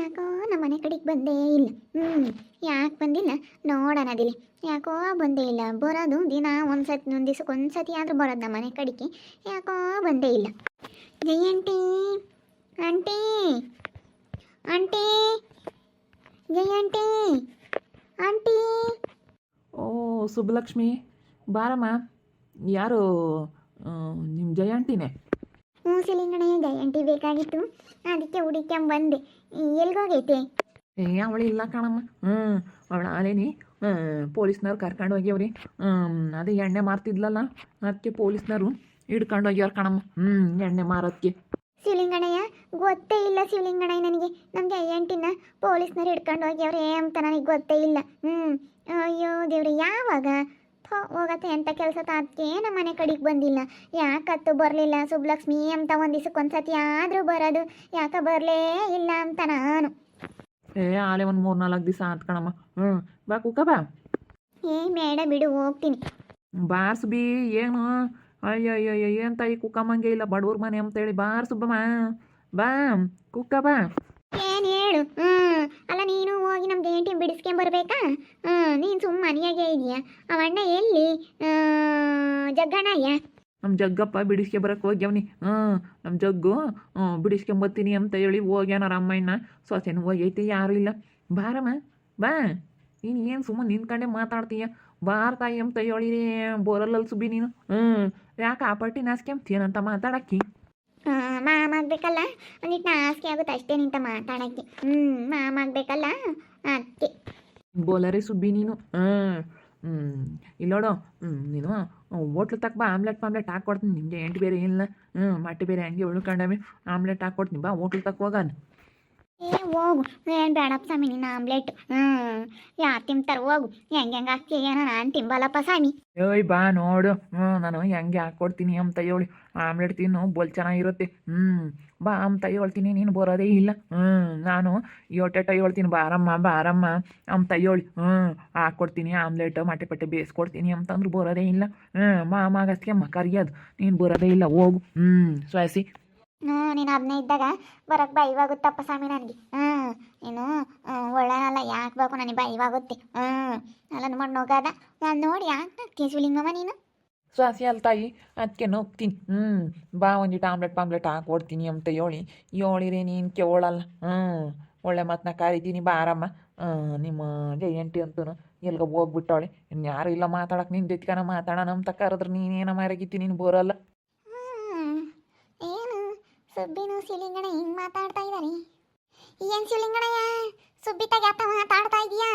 ಯಾಕೋ ನಮ್ಮ ಮನೆ ಕಡೆಗೆ ಬಂದೇ ಇಲ್ಲ. ಹ್ಞೂ ಯಾಕೆ ಬಂದಿಲ್ಲ? ನೋಡೋಣದಿಲ್ಲ ಯಾಕೋ ಬಂದೇ ಇಲ್ಲ. ಬರೋದು ದಿನ ಒಂದು ಸತಿ ಒಂದು ದಿವ್ಸಕ್ಕೆ ಒಂದು ಸತಿ ಆದರೂ ಬರೋದು ನಮ್ಮ ಮನೆ ಕಡೆಗೆ. ಯಾಕೋ ಬಂದೇ ಇಲ್ಲ. Jayanthi aunty? Aunty? Jayanthi aunty? ಓ ಸುಬ್ಬಲಕ್ಷ್ಮಿ ಬಾರಮ್ಮ. ಯಾರು ನಿಮ್ಮ ಜಯಾಂಟಿನೇ ಹ್ಞೂ ಸಿಲಿಂಗಣೆ ಗ್ಯಾರಂಟಿ ಬೇಕಾಗಿತ್ತು. ಅದಕ್ಕೆ ಹುಡುಕ್ಯಂಬ ಬಂದೆ. ಎಲ್ಗೋಗೈತೆ? ಏ ಅವಳು ಇಲ್ಲ ಕಣಮ್ಮ. ಹ್ಞೂ ಅವಳು ಅಲೇನಿ ಪೊಲೀಸ್ನವ್ರು ಕರ್ಕೊಂಡು ಹೋಗ್ಯವ್ರಿ. ಅದೇ ಎಣ್ಣೆ ಮಾರ್ತಿದ್ಲಲ್ಲ ಅದಕ್ಕೆ ಪೊಲೀಸ್ನವರು ಹಿಡ್ಕೊಂಡು ಹೋಗ್ಯವ್ರು ಕಣಮ್ಮ. ಹ್ಞೂ ಎಣ್ಣೆ ಮಾರೋದಕ್ಕೆ ಶಿವಲಿಂಗಣ್ಣಯ್ಯ ಗೊತ್ತೇ ಇಲ್ಲ ಶಿವಲಿಂಗಣ್ಣಯ್ಯ ನನಗೆ. ನಮ್ಮ ಎಂಟಿನ ಪೊಲೀಸ್ನವ್ರು ಹಿಡ್ಕೊಂಡು ಹೋಗ್ಯವ್ರೆ ಅಂತ ನನಗೆ ಗೊತ್ತೇ ಇಲ್ಲ. ಹ್ಞೂ ಅಯ್ಯೋ ದೇವ್ರಿ ಯಾವಾಗ? ಹೋಗತ್ತೆ ಎಂಥ ಕೆಲಸ ತಾತ್ಕೇ ನಮ್ಮ ಮನೆ ಕಡೆಗೆ ಬಂದಿಲ್ಲ. ಯಾಕತ್ತು ಬರಲಿಲ್ಲ? ಸುಬ್ಲಕ್ಷ್ಮಿ ಅಂತ ಒಂದು ದಿವಸಕ್ಕೆ ಒಂದ್ಸತಿ ಆದರೂ ಬರೋದು. ಯಾಕೆ ಬರಲೇ ಇಲ್ಲ ಅಂತ ನಾನು. ಏ ಆಲೆ ಒಂದು ಮೂರು ನಾಲ್ಕು ದಿವಸ ಆತ್ ಕಣಮ್ಮ. ಹ್ಞೂ ಬಾ ಕುಕ್ಕ ಬಾ. ಏ ಮೇಡ ಬಿಡು ಹೋಗ್ತೀನಿ. ಬಾರ್ಸು ಬಿ ಏನು? ಅಯ್ಯೋ ಅಯ್ಯೋ ಅಯ್ಯೋ ಏನು ತಾಯಿ ಕುಕ್ಕಮ್ಮಂಗೆ ಇಲ್ಲ? ಬಡವ್ರ ಮನೆ ಅಂತೇಳಿ ಬಾರ್ಸು ಸುಬ್ಬಮ್ಮ ಬಾ ಕುಕ್ಕ ಬಾ. ಏನು ಹೇಳು? ಹ್ಞೂ ಅಲ್ಲ ನೀನು ಹೋಗಿ ನಮ್ಮ ಜಯಂಟಿ ಬಿಡಿಸ್ಕೊಂಬರ್ಬೇಕಾ ನೀನು ಸುಮ್ಮ ಮನೆಯಾಗೆ ಇದೆಯಾ. ಅವಣ್ಣ ಎಲ್ಲಿ? ಜಗ್ಗಣ್ಣಯ್ಯ? ನಮ್ಮ ಜಗ್ಗಪ್ಪ ಬಿಡಿಸ್ಕೆ ಬರಕ್ಕೆ ಹೋಗ್ಯವನಿ. ಹ್ಞೂ ನಮ್ಮ ಜಗ್ಗು ಬಿಡಿಸ್ಕೊಂಬತ್ತೀನಿ ಅಂತ ಹೇಳಿ ಹೋಗ್ಯಾನ ಅಮ್ಮಯ್ಯನ ಸೊಸೆನೂ ಹೋಗೈತಿ ಯಾರೂ ಇಲ್ಲ. ಬಾರಮ್ಮ ಬಾ. ನೀನು ಏನು ಸುಮ್ಮನೆ ನಿಂತ್ಕೊಂಡೆ ಮಾತಾಡ್ತೀಯ? ಬಾರ್ತಾಯಿ ಅಂತ ಹೇಳಿರಿ ಬೋರಲ್ಲಲ್ಲಿ ಸುಬಿ ನೀನು. ಹ್ಞೂ ಯಾಕೆ ಆ ಪಟ್ಟಿ ನಾಸ್ಕೊಂತೀನಂತ ಮಾತಾಡಕ್ಕಿ? ಮಾಮ ಆಗ್ಬೇಕಲ್ಲ? ಒಂದಿಟ್ಟು ನಾಸ್ಕೆ ಆಗುತ್ತೆ ಅಷ್ಟೇ ನಿಂತ ಮಾತಾಡಕ್ಕೆ. ಹ್ಞೂ ಮಾಮ ಆಗ್ಬೇಕಲ್ಲ? ಅದಕ್ಕೆ ಬೋಲರೆ ಸುಬ್ಬಿ ನೀನು? ಹ್ಞೂ ಇಲ್ಲೋಡು ಹ್ಞೂ ನೀನು ಹೋಟ್ಲು ತಕ್ಕ ಬಾ ಆಮ್ಲೆಟ್ ಪಾಮ್ಲೆಟ್ ಹಾಕ್ಕೊಡ್ತೀನಿ ನಿಮಗೆ ಎಂಟು ಬೇರೆ ಇಲ್ಲ. ಹ್ಞೂ ಮಟ್ಟಿ ಬೇರೆ ಹಂಗೆ ಉಳ್ಕೊಂಡವೆ. ಆಮ್ಲೆಟ್ ಹಾಕ್ಕೊಡ್ತೀನಿ ಬಾ ಹೋಟ್ಲು ತಕ್ಕ ಹೋಗಾನ ಏ ಹೋಗು. ಏನು ಬೇಡಪ್ಪ ಸ್ವಾಮಿ ನಿನ್ನ ಆಮ್ಲೆಟ್. ಹ್ಞೂ ಯಾರು ತಿಂತಾರೆ ಹೋಗು. ಹೆಂಗೆ ಹೆಂಗೆ ಹಾಕ್ತೀಯ ನಾನು ತಿಂಬಲ್ಲಪ್ಪ ಸ್ವಾಮಿ. ಏಯ್ ಬಾ ನೋಡು. ಹ್ಞೂ ನಾನು ಹೆಂಗೆ ಹಾಕ್ಕೊಡ್ತೀನಿ ಅಂತ ಹೇಳಿ. ಆಮ್ಲೆಟ್ ತಿನ್ನು, ಬೋಲ್ ಚೆನ್ನಾಗಿರುತ್ತೆ. ಹ್ಞೂ ಬಾ ಅಂತ ಹೇಳ್ತೀನಿ, ನೀನು ಬರೋದೇ ಇಲ್ಲ. ಹ್ಞೂ ನಾನು ಯೋಟೆಟ ಹೇಳ್ತೀನಿ ಬಾರಮ್ಮ ಬಾರಮ್ಮ ಅಂತ ಹೇಳಿ ಹ್ಞೂ ಹಾಕ್ಕೊಡ್ತೀನಿ ಆಮ್ಲೆಟ್ ಮಟ್ಟೆ ಪಟ್ಟೆ ಬೇಯಿಸ್ಕೊಡ್ತೀನಿ ಅಂತಂದ್ರೆ ಬರೋದೇ ಇಲ್ಲ. ಹ್ಞೂ ಮಾ ಅಮ್ಮ ಕರಿಯೋದು. ನೀನು ಬರೋದೇ ಇಲ್ಲ, ಹೋಗು. ಹ್ಞೂ ಸ್ವಾಸಿ. ಹ್ಞೂ ನೀನು ಅದನ್ನೇ ಇದ್ದಾಗ ಬರೋಕ್ಕೆ ಭಯವಾಗುತ್ತಪ್ಪ ಸ್ವಾಮಿ ನನಗೆ. ಹ್ಞೂ ನೀನು ಒಳ್ಳೆಯಲ್ಲ ಯಾಕೆ ಬೇಕು ನನಗೆ ಭಯವಾಗುತ್ತೆ ಹ್ಞೂ ಅಲ್ಲ ನೋಡಿ ಯಾಕೆ ಕೇಸುಲಿಂಗಮ್ಮ ನೀನು? ಸ್ವಾಸಿ ಅಲ್ಲ ತಾಯಿ ಅದಕ್ಕೆ ನೋಗ್ತೀನಿ. ಹ್ಞೂ ಬಾ ಒಂದಿಟ್ಟು ಆಮ್ಲೆಟ್ ಪಾಮ್ಲೆಟ್ ಹಾಕೊಡ್ತೀನಿ ಅಂತ ಹೇಳಿ. ಹೇಳಿರಿ ನೀನು ಕೇಳಲ್ಲ. ಹ್ಞೂ ಒಳ್ಳೆ ಮಾತನ್ನ ಬಾ ಬಾರಮ್ಮ ಹ್ಞೂ ನಿಮ್ಮ ಜಯಂಟಿ ಅಂತೂ ಎಲ್ಗ ಹೋಗ್ಬಿಟ್ಟವಳೆ. ಇನ್ನು ಯಾರು ಇಲ್ಲ ಮಾತಾಡಕ್ಕೆ ನಿನ್ನ ಜೊತೆಗನ ಮಾತಾಡೋಣ ಅಂತ ಕರೆದ್ರೆ. ನೀನೇನ ಮಾರಾಗಿತ್ತಿ ನೀನು ಬೋರಲ್ಲ. ಏನು? ಸುಬ್ಬಿನು ಶಿವಲಿಂಗಣ ಹಿಂಗೆ ಮಾತಾಡ್ತಾ ಇದ್ದಾರೆ ಏನು ಶಿವಲಿಂಗಣಯ್ಯ ಸುಬ್ಬಿ ತಗ್ಯಾತ ಮಾತಾಡ್ತಾ ಇದೀಯಾ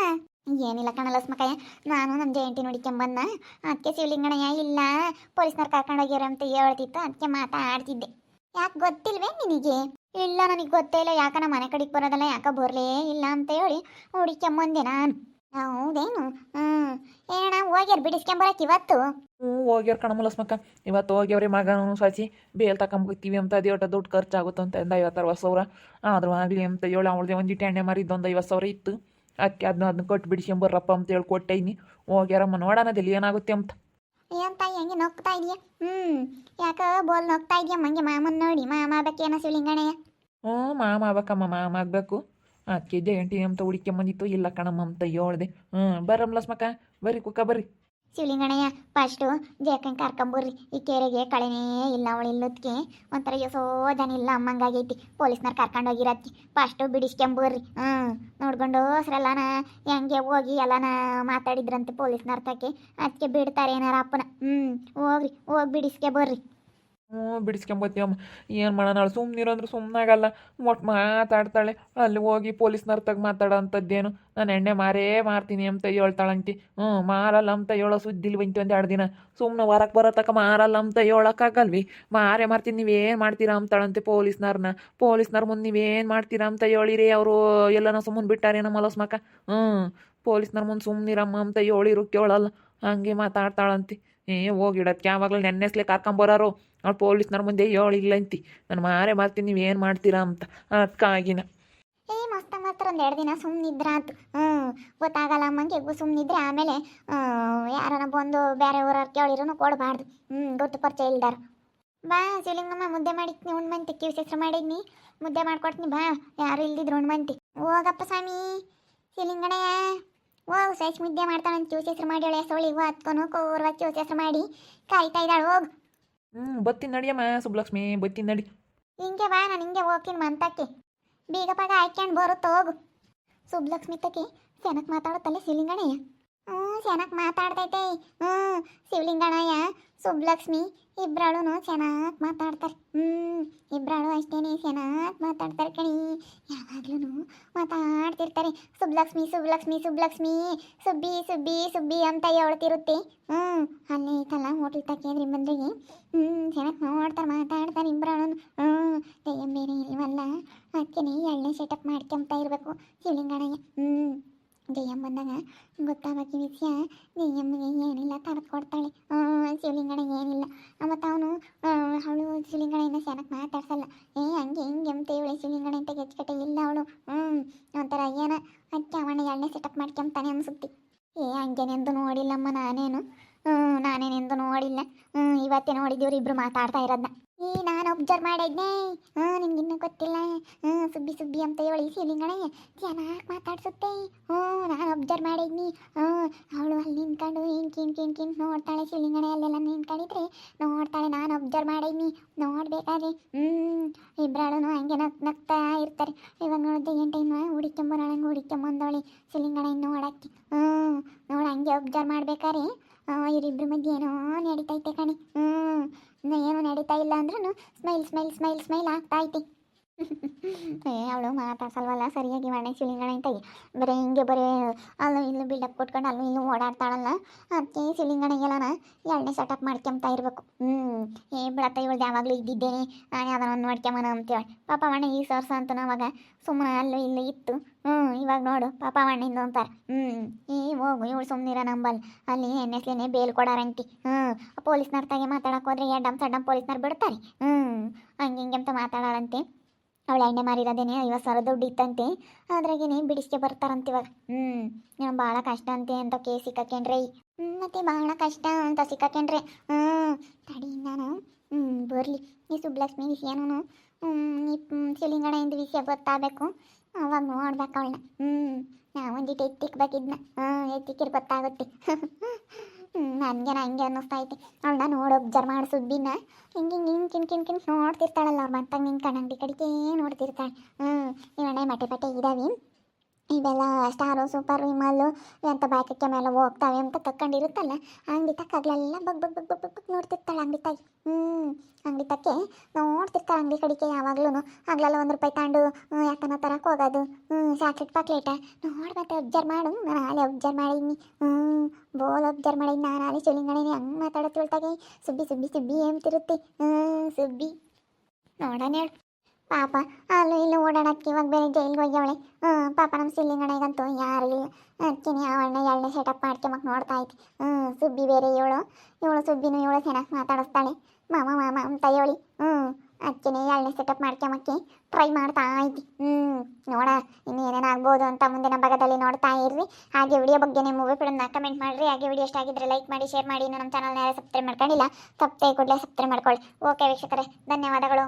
ಏನಿಲ್ಲ ಕಣಲ್ಲ ಸ್ಮಕಯ್ಯ ನಾನು ನಮ್ಮ ಜಯಂತಿ ನೋಡಿಕೊಂಬಂದ ಅದಕ್ಕೆ ಶಿವಲಿಂಗಣಯ್ಯ ಇಲ್ಲ. ಪೊಲೀಸ್ನವ್ರು ಕರ್ಕೊಂಡೋಗ್ಯಾರ ಅಂತ ಹೇಳ್ತಿತ್ತು. ಅದಕ್ಕೆ ಮಾತಾಡ್ತಿದ್ದೆ. ಯಾಕೆ ಗೊತ್ತಿಲ್ವೇ ನಿನಗೆ? ಇಲ್ಲ, ನನಗೆ ಗೊತ್ತೇ ಇಲ್ಲ. ಯಾಕ ನಮ್ಮ ಮನೆ ಕಡೆಗೆ ಬರೋದಲ್ಲ? ಯಾಕೆ ಬರಲೇ ಇಲ್ಲ ಅಂತ ಹೇಳಿ ಹುಡುಕೊಂಬಂದೆ ನಾನು. ಹೌದೇನು? ಹ್ಞೂ ಏನ, ಹೋಗ್ಯಾರ ಬಿಡಿಸ್ಕೊಂಬರಕ್ಕೆ ಇವತ್ತು? ಹ್ಞೂ ಹೋಗ್ಯಾರ ಕಣಮಲಸ್ಮಕ್ಕ ಇವತ್ತು ಹೋಗ್ಯವ್ರಿ ಮಗನೂ ಸಾಚಿ. ಬೇಲ್ ತಗೊಂಬತ್ತೀವಿ ಅಂತ ಅದೇಟ ದುಡ್ಡು ಖರ್ಚಾಗುತ್ತೆ ಅಂತ ಒಂದು ಐವತ್ತು ಅರವತ್ತು ಸಾವಿರ ಆದರೂ ಆಗಲಿ ಅಂತ ಹೇಳಿ ಅವಳದೇ ಒಂದಿಟ್ಟು ಎಣ್ಣೆ ಮಾರಿದ್ದೊಂದು ಐವತ್ತು ಸಾವಿರ ಇತ್ತು. ಅದಕ್ಕೆ ಅದನ್ನ ಅದನ್ನ ಕೊಟ್ಟು ಬಿಡಿಸ್ಕೊಂಬರ್ರಪ್ಪ ಅಂತ ಹೇಳಿ ಕೊಟ್ಟೈನಿ ಹೋಗ್ಯಾರಮ್ಮ ನೋಡೋಣದಲ್ಲಿ ಏನಾಗುತ್ತೆ ಅಂತ. ಏನ್ ತಾಯಿ ಹಂಗೆ ನಗ್ತಾ ಇದೀಯ? ಹ್ಮ್. ಯಾಕ ಬೋಲ್ ನಗ್ತಾ ಇದೀಯ? ಮಂಗೆ ಮಾಮನ್ ನೋಡಿ ಮಾಮ ಅದಕ್ಕೇನ ಶಿವಲಿಂಗಣಯ್ಯ? ಹ್ಞೂ ಮಾಮ ಆಗ್ಬೇಕಮ್ಮ ಮಾಮ ಆಗಬೇಕು. ಅಕ್ಕಿ ಜಯಂಟಿ ಅಂತ ಹುಡುಕ್ಯಂಬಂದಿತ್ತು ಇಲ್ಲ ಕಣಮ್ಮ ಅಂತ ಹೇಳ್ದೆ. ಹ್ಞೂ ಬರ್ರಮ್ಮ ಲಸ್ಮಕ್ಕ ಬರ್ರಿ ಕುಕ್ಕ ಬರ್ರಿ ಶಿವಲಿಂಗಣಯ್ಯ ಫಸ್ಟು ಜೇಕನ್ ಕರ್ಕೊಂಬರ್ರಿ, ಈ ಕೆರೆಗೆ ಕಳೆನೇ ಇಲ್ಲ ಅವಳು ಇಲ್ಲದಕ್ಕೆ ಒಂಥರ ಯಸೋದನ ಇಲ್ಲ ಅಮ್ಮಂಗಾಗೈತಿ. ಪೊಲೀಸ್ನವ್ರು ಕರ್ಕೊಂಡು ಹೋಗಿರತ್ತಿ. ಫಸ್ಟು ಬಿಡಿಸ್ಕೊಂಬರ್ರಿ ಹ್ಞೂ ನೋಡ್ಕೊಂಡು ಸರಲ್ಲಾನ ಹೆಂಗೆ ಹೋಗಿ ಎಲ್ಲಾನ ಮಾತಾಡಿದ್ರಂತೆ ಪೊಲೀಸ್ನವ್ರ ತಕ್ಕೆ ಅದಕ್ಕೆ ಬಿಡ್ತಾರೆ ಏನಾರ ಅಪ್ಪನ? ಹ್ಞೂ ಹೋಗ್ರಿ, ಹೋಗಿ ಬಿಡಿಸ್ಕೆ ಬರ್ರಿ. ಹ್ಞೂ ಬಿಡಿಸ್ಕೊಂಬತ್ತೀವಮ್ಮ ಏನು ಮಾಡೋಣ ಸುಮ್ಮನಿರೋ ಅಂದ್ರೆ ಸುಮ್ಮನಾಗಲ್ಲ ಒಟ್ಟು ಮಾತಾಡ್ತಾಳೆ. ಅಲ್ಲಿ ಹೋಗಿ ಪೊಲೀಸ್ನವ್ರ ತಗ ಮಾತಾಡೋ ಅಂಥದ್ದೇನು. ನಾನು ಎಣ್ಣೆ ಮಾರೇ ಮಾರ್ತೀನಿ ಅಂತ ಹೇಳ್ತಾಳಂತಿ ಹ್ಞೂ, ಮಾರಲ್ಲ ಅಂತ ಹೇಳೋ ಸುದ್ದಿಲ್ ಬಂತು ಒಂದು ಎರಡು ದಿನ. ಸುಮ್ಮನೆ ಹೊರಕ್ಕೆ ಬರೋ ತಕ ಮಾರಲ್ಲ ಅಂತ ಹೇಳೋಕ್ಕಾಗಲ್ವಿ ಮಾರೇ ಮಾರ್ತೀನಿ ನೀವೇನು ಮಾಡ್ತೀರಾ ಅಂತಾಳಂತೆ ಪೊಲೀಸ್ನವ್ರನ್ನ ಪೊಲೀಸ್ನವ್ರ ಮುಂದೆ ನೀವೇನು ಮಾಡ್ತೀರಾ ಅಂತ ಹೇಳಿರಿ ಅವರು ಎಲ್ಲನ ಸುಮ್ಮನೆ ಬಿಟ್ಟಾರೇನೋ ಮಲಸ್ಮಕ್ಕ ಹ್ಞೂ, ಪೊಲೀಸ್ನವ್ರ ಮುಂದೆ ಸುಮ್ಮನಿರಮ್ಮ ಅಂತ ಹೇಳಿರು ಕೇಳಲ್ಲ. ಹಂಗೆ ಮಾತಾಡ್ತಾಳಂತಿ. ಏ ಹೋಗಿಡಕ್ಕೆ ಯಾವಾಗಲೂ ನೆನ್ನೆಸ್ಲೆ ಕರ್ಕೊಂಬರೋರು ಅವ್ರು ಪೊಲೀಸ್ನವ್ರ ಮುಂದೆ ಹೇಳಿಲ್ಲ ಅಂತಿ. ನಾನು ಮಾರೇ ಮಾಡ್ತೀನಿ, ನೀವು ಏನು ಮಾಡ್ತೀರಾ ಅಂತ. ಅದಕ್ಕಾಗಿನ ಏ, ಮಸ್ತ ಮಾತ್ರ ಒಂದು ಎರಡು ದಿನ ಸುಮ್ಮನಿದ್ರ ಆತು. ಹ್ಞೂ ಗೊತ್ತಾಗಲ್ಲ ಅಮ್ಮಂಗೆ. ಸುಮ್ಮನಿದ್ರೆ ಆಮೇಲೆ ಯಾರನ್ನ ಬಂದು ಬೇರೆ ಊರವ್ರು ಕೇಳಿರೂ ಕೊಡಬಾರ್ದು. ಹ್ಞೂ ಗೊತ್ತು ಪರಿಚಯ ಇಲ್ದಾರ. ಬಾ ಶಿವಲಿಂಗಮ್ಮ ಮುದ್ದೆ ಮಾಡಿದ್ನಿ ಉಣ್ಮಂತಿ ಕಿವಿ ಮಾಡಿದ್ನಿ ಮುದ್ದೆ ಮಾಡ್ಕೊಡ್ತೀನಿ, ಬಾ. ಯಾರು ಇಲ್ದಿದ್ರು ಉಣ್ಮಂತಿ ಹೋಗಪ್ಪ ಸ್ವಾಮಿ. ಶಿವಲಿಂಗಣಯ್ಯ ಹೋಗು ಸೈಸ್ ಮುದ್ದೆ ಮಾಡ್ತಾನಂತ ಚೂಸಿ ಹೆಸರು ಮಾಡಿ ಒಳ್ಳೆ ಸೋಳಿ ಹತ್ಕೊಂಡು ಕೋರ್ವ ಚೂಸಿ ಹೆಸರು ಮಾಡಿ ಕಾಯ್ತಾ ಇದ್ದಾಳೆ ಹೋಗು. ಹ್ಞೂ ಬತ್ತೀನಿ ನಡಿಯಮ್ಮ ಸುಬ್ಲಕ್ಷ್ಮಿ ಬತ್ತೀನಿ ನಡಿ. ಹಿಂಗೆ ಬಾ ನಾನು ಹಿಂಗೆ ಹೋಗ್ತೀನಿ ಮಂತಕ್ಕೆ. ಬೀಗ ಪಾಗ ಹಾಕ್ಯಂಡು ಬರುತ್ತೆ ಹೋಗು. ಸುಬ್ಲಕ್ಷ್ಮಿ ತಕಿ ಚೆನ್ನಾಗಿ ಮಾತಾಡುತ್ತಲ್ಲ ಶಿವಲಿಂಗಣಯ್ಯ. ಹ್ಞೂ ಚೆನ್ನಾಗಿ ಮಾತಾಡ್ತೈತೆ. ಹ್ಞೂ ಶಿವಲಿಂಗಣಯ್ಯ ಸುಬ್ಲಕ್ಷ್ಮಿ ಇಬ್ಬರಳು ಚೆನ್ನಾಗಿ ಮಾತಾಡ್ತಾರೆ. ಹ್ಞೂ ಇಬ್ಬರಳು ಅಷ್ಟೇನೆ ಚೆನ್ನಾಗಿ ಮಾತಾಡ್ತಾರೆ ಕಣಿ. ಯಾವಾಗ್ಲೂ ಮಾತಾಡ್ತಿರ್ತಾರೆ. ಸುಬ್ಲಕ್ಷ್ಮಿ ಸುಬ್ಲಕ್ಷ್ಮಿ ಸುಬ್ಲಕ್ಷ್ಮಿ, ಸುಬ್ಬಿ ಸುಬ್ಬಿ ಸುಬ್ಬಿ ಅಂತ ಹೇಳ್ತಿರುತ್ತೆ. ಹ್ಞೂ ಅಲ್ಲಿ ಐತಲ್ಲ ಹೋಟ್ಲ್ ತಕ್ಕೇದ್ರಿ ಬಂದ್ರಿಗೆ. ಹ್ಞೂ ಚೆನ್ನಾಗಿ ನೋಡ್ತಾರೆ, ಮಾತಾಡ್ತಾರೆ ಇಬ್ಬರಾಳು ಹ್ಞೂ ದೆಯ್ಯಂ ಬೇರೆ ಇಲ್ವಲ್ಲ. ಅದಕ್ಕೆ ಎಳ್ಳೆ ಸೆಟಪ್ ಮಾಡ್ಕೊಂತ ಇರಬೇಕು. ಶಿವಲಿಂಗಣ್ಣಯ್ಯ ಹ್ಞೂ ದೆಯ್ಯಂ ಬಂದಾಗ ಗೊತ್ತಾಗಕ್ಕೆ ವಿಷಯ, ಜಯಮ್ಮಗೆ ಏನಿಲ್ಲ, ತರದು ಕೊಡ್ತಾಳೆ. ಶಿವಲಿಂಗಣ ಏನಿಲ್ಲ. ಮತ್ತು ಅವನು ಅವಳು ಶಿವಲಿಂಗಣೆಯಿಂದ ಚೆನ್ನಾಗಿ ಮಾತಾಡ್ಸಲ್ಲ. ಏ, ಹಂಗೆ ಹಿಂಗೆ ಅಂತ ಹೇಳಿ ಶಿವಲಿಂಗಣ ಅಂತ ಗೆಚ್ಚಕಟ್ಟೆ ಇಲ್ಲ ಅವಳು. ಹ್ಞೂ ಒಂಥರ ಏನ ಅದಕ್ಕೆ ಅವಣ್ಣ ಎಣ್ಣೆ ಸೆಟಪ್ ಮಾಡ್ಕೊಂತಾನೆ ಅನ್ಸುತ್ತೆ. ಏ, ಹಂಗೇನೆಂದು ನೋಡಿಲ್ಲಮ್ಮ ನಾನೇನು? ನಾನೇನೆಂದು ನೋಡಿಲ್ಲ. ಇವತ್ತೇ ನೋಡಿದ್ದೀವ್ರು ಇಬ್ರು ಮಾತಾಡ್ತಾ ಇರೋದನ್ನ ಈ ನಾನು ಒಬ್ಸರ್ವ್ ಮಾಡಿದ್ನೆ. ಹ್ಞೂ ನಿಮ್ಗಿನ್ನೂ ಗೊತ್ತಿಲ್ಲ. ಹ್ಞೂ ಸುಬ್ಬಿ ಸುಬ್ಬಿ ಅಂತ ಹೇಳಿ ಶಿವಲಿಂಗಣೆ ಚೆನ್ನಾಗಿ ಮಾತಾಡ್ಸುತ್ತೆ? ಹ್ಞೂ, ನಾನು ಒಬ್ಸರ್ವ್ ಮಾಡಿದ್ನಿ. ಹ್ಞೂ ಅವಳು ಅಲ್ಲಿ ನಿಂತ್ಕೊಂಡು ಹಿಂಗೆ ಕಿನ್ ಕಿನ್ ನೋಡ್ತಾಳೆ ಶಿವಲಿಂಗಣೆ ಅಲ್ಲೆಲ್ಲ ನಿಂತ್ಕೊಂಡಿದ್ರೆ ನೋಡ್ತಾಳೆ. ನಾನು ಅಬ್ಸರ್ವ್ ಮಾಡಿದ್ನಿ. ನೋಡ್ಬೇಕಾದ್ರೆ ಹ್ಞೂ ಇಬ್ಬರಳು ಹಂಗೆ ನಕ್ ನಗ್ತಾ ಇರ್ತಾರೆ. ಇವಾಗ ನೋಡಿದ್ರೆ ಏನು ಟೈಮ್ ಹುಡಿಕೊಂಬರೋಳಂಗೆ ಹುಡಿಕೊಂಬಂದವಳಿ ಶಿವಲಿಂಗಣೆ ನೋಡಕ್ಕೆ. ಹ್ಞೂ, ನೋಡಿ ಹಂಗೆ ಅಬ್ಸರ್ವ್ ಮಾಡ್ಬೇಕಾರೆ ಇವರಿಬ್ಬರ ಮಧ್ಯೆ ಏನೋ ನಡೀತೈತೆ ಕಣಿ. ಹ್ಞೂ ಏನೋ ನಡೀತಾ ಇಲ್ಲ ಅಂದ್ರೂ ಸ್ಮೈಲ್ ಸ್ಮೈಲ್ ಸ್ಮೈಲ್ ಸ್ಮೈಲ್ ಆಗ್ತಾ ಐತಿ. ಏ, ಅವಳು ಮಾತಾಡ್ಸಲ್ವಲ್ಲ ಸರಿಯಾಗಿ ಮನೆ ಸಿಲಿಂಗಣ ಅಂತ ಬರೀ ಹಿಂಗೆ ಬರೀ, ಅಲ್ಲೂ ಇಲ್ಲೂ ಬಿಲ್ಡಪ್ ಕೊಟ್ಕೊಂಡು ಅಲ್ಲೂ ಇಲ್ಲೂ ಓಡಾಡ್ತಾಳಲ್ಲ, ಅದಕ್ಕೆ ಎಲ್ಲನ ಎರಡನೇ ಸೆಟಪ್ ಮಾಡ್ಕೊಂತ ಇರಬೇಕು. ಹ್ಞೂ ಏ ಬಿಡತ್ತ ಇವಳು ಯಾವಾಗಲೂ ಇದ್ದಿದ್ದೇನೆ, ನಾನು ಒಂದು ನೋಡ್ಕೊಂಬನ ಅಂತೇಳಿ ಪಾಪ ಮಣ್ಣೆ ಈ ಸರ್ಸ ಅಂತ ಅವಾಗ ಸುಮ್ಮನೆ ಅಲ್ಲೂ ಇಲ್ಲೂ ಇತ್ತು. ಹ್ಞೂ ಇವಾಗ ನೋಡು, ಪಾಪ ಮಣ್ಣಿಂದು ಅಂತಾರೆ. ಹ್ಞೂ ಏ, ಹೋಗು, ಇವಳು ಸುಮ್ಮನಿರ ನಂಬಲ್. ಅಲ್ಲಿ ಎನ್ ಎಸ್ಲೇನೆ ಬೇಲ್ ಕೊಡಾರಂಟಿ ಹ್ಞೂ ಪೊಲೀಸ್ನವ್ರ ತಾಗೆ ಮಾತಾಡಕ್ಕೆ ಹೋದ್ರೆ ಎಡ್ಡಮ್ ಸಡ್ಡಮ್ ಪೊಲೀಸ್ನವ್ರು ಬಿಡ್ತಾರೆ. ಹ್ಞೂ ಹಂಗೆ ಹಿಂಗೆ ಅಂತ ಮಾತಾಡಾರಂತೆ ಅವಳು ಎಣ್ಣೆ ಮಾರಿರೋದೇನೆ ಐವತ್ತು ಸಾವಿರ ದುಡ್ಡು ಇತ್ತಂತೆ. ಅದ್ರಾಗೇನೆ ಬಿಡಿಸ್ಕೆ ಬರ್ತಾರಂತೆ ಇವಾಗ. ಹ್ಞೂ ನೀವು ಭಾಳ ಕಷ್ಟ ಅಂತೆ ಅಂತ ಸಿಕ್ಕಾಕೊಂಡ್ರೆ ಹ್ಞೂ ಮತ್ತೆ ಭಾಳ ಕಷ್ಟ ಅಂತ ಸಿಕ್ಕಾಕೊಂಡ್ರೆ ಹ್ಞೂ ತಡಿ ನಾನು. ಹ್ಞೂ ಬರಲಿ. ನೀ ಸುಬ್ಲಕ್ಷ್ಮಿ ವಿಷಯನೂ ಈ ಶಿಲಿಂಗಣೆಯಿಂದ ವಿಷಯ ಗೊತ್ತಾಗಬೇಕು. ಅವಾಗ ನೋಡ್ಬೇಕು ಅವಳನ್ನ. ಹ್ಞೂ ನಾವು ಒಂದಿಟ್ಟು ಎತ್ತಿಕ್ಬೇಕಿದ್ನ. ಹ್ಞೂ ಎತ್ತಿಕ್ಕಿರ್ ಗೊತ್ತಾಗುತ್ತೆ. ನನಗೆ ಹಂಗೆ ಅನ್ನಿಸ್ತಾ ಐತಿ ಅವಳನ್ನ ನೋಡಿ ಒಬ್ಸರ್ವ್ ಮಾಡಿ ಸುದ್ದಿನ ಹಿಂಗೆ ಹಿಂಗೆ ಹಿಂಗೆ ಕಿನ್ ಕಿನ್ ಕಿನ್ ನೋಡ್ತಿರ್ತಾಳಲ್ಲ ಅವ್ರು ಮತ್ತಾಗ ನಿಂತ್ಕೊಂಡು ಕಣ್ಣಂಗಡಿ ಕಡೆಗೆ ನೋಡ್ತಿರ್ತಾಳೆ. ಹ್ಞೂ ಇವಣ್ಣ ಮಟೆ ಪಟೆ ಇದಾವೆ ಇವೆಲ್ಲ ಸ್ಟಾರು ಸೂಪರ್ ವಿಮಲ್ಲು ಎಂಥ ಬಾಕಕ್ಕೆ ಮೇಲೆ ಹೋಗ್ತಾವೆ ಅಂತ ತಕ್ಕೊಂಡಿರುತ್ತಲ್ಲ, ಅಂಗಡಿ ತಕ್ಕಾಗ್ಲೆಲ್ಲ ಬಗ್ ಬಗ್ ಬಗ್ ಬಗ್ ಬಗ್ ನೋಡ್ತಿರ್ತಾಳೆ ಅಂಗಡಿ ತಾಯಿ. ಹ್ಞೂ ಅಂಗಡಿ ತಕ್ಕೆ ನೋಡ್ತಿರ್ತಾಳೆ ಅಂಗಡಿ ಕಡಿಕೆ ಯಾವಾಗ್ಲೂ ಆಗ್ಲೆಲ್ಲ ಒಂದು ರೂಪಾಯಿ ತಗೊಂಡು ಯಾಕನ ತರಕ್ಕೆ ಹೋಗೋದು. ಹ್ಞೂ ಚಾಕ್ಲೇಟ್ ಪಾಕ್ಲೇಟ ಮತ್ತೆ ಅಬ್ಸರ್ವ್ ಮಾಡು. ನಾನು ಹಾಲೆ ಅಬ್ಸರ್ವ್ ಮಾಡಿದ್ನಿ ಹ್ಞೂ ಬೋಲ್ ಅಬ್ಸರ್ವ್ ಮಾಡಿದ್ನಿ ನಾನು ಹಾಲೆ ಚುಲಿಂಗಣಿನಿ ಹಂಗೆ ಮಾತಾಡೋ ತಿಳ್ತಾಗೆ ಸುಬ್ಬಿ ಸುಬ್ಬಿ ಸುಬ್ಬಿ ಅಂತಿರುತ್ತೆ ಹ್ಞೂ ಸುಬ್ಬಿ. ನೋಡೋಣ ಹೇಳು. ಪಾಪ ಅಲ್ಲೂ ಇಲ್ಲೂ ಓಡಾಡಕ್ಕೆ ಇವಾಗ ಬೇರೆ ಜೈಲ್ಗೆ ಹೋಗ್ಯವಳೆ. ಹ್ಞೂ ಪಾಪ ನಮ್ಮ ಸಿಲ್ಲಿಂಗಣಗಂತೂ ಯಾರು ಇಲ್ಲ ಅದಕ್ಕೆ ಅವಳನ್ನ ಎಳ್ಳೆ ಸೆಟಪ್ ಮಾಡ್ಕೊಂಬಕ್ ನೋಡ್ತಾ ಐತಿ. ಹ್ಞೂ ಸುಬ್ಬಿ ಬೇರೆ ಇವಳು. ಇವಳು ಸುಬ್ಬಿನೂ ಇವಳು ಚೆನ್ನಾಗಿ ಮಾತಾಡಿಸ್ತಾಳೆ. ಮಾಮ ಮಾಮ ಅಂತ ಹೇಳಿ ಹ್ಞೂ ಅದಕ್ಕೆ ಎಳ್ಳೆ ಸೆಟಪ್ ಮಾಡ್ಕೊಂಬಕ್ಕೆ ಟ್ರೈ ಮಾಡ್ತಾ ಐತಿ. ಹ್ಞೂ ನೋಡ, ಇನ್ನು ಏನೇನು ಅಂತ ಮುಂದಿನ ಭಾಗದಲ್ಲಿ ನೋಡ್ತಾ ಇರ್ರಿ. ಹಾಗೆ ವಿಡಿಯೋ ಬಗ್ಗೆ ಮೂವಿ ಫಿಲ್ಮ್ನ ಕಮೆಂಟ್ ಮಾಡಿರಿ. ಹಾಗೆ ವಿಡಿಯೋ ಇಷ್ಟ ಆಗಿದ್ರೆ ಲೈಕ್ ಮಾಡಿ ಶೇರ್ ಮಾಡಿ. ಇನ್ನು ನಮ್ಮ ಚಾನಲ್ನ ಸಬ್ಸ್ಕ್ರೈಬ್ ಮಾಡ್ಕೊಂಡಿಲ್ಲ ತಪ್ಪೇ ಕೂಡಲೇ ಸಬ್ಸ್ಕ್ರೈಬ್ ಮಾಡ್ಕೊಳ್ಳಿ. ಓಕೆ ವೀಕ್ಷಕರೇ, ಧನ್ಯವಾದಗಳು.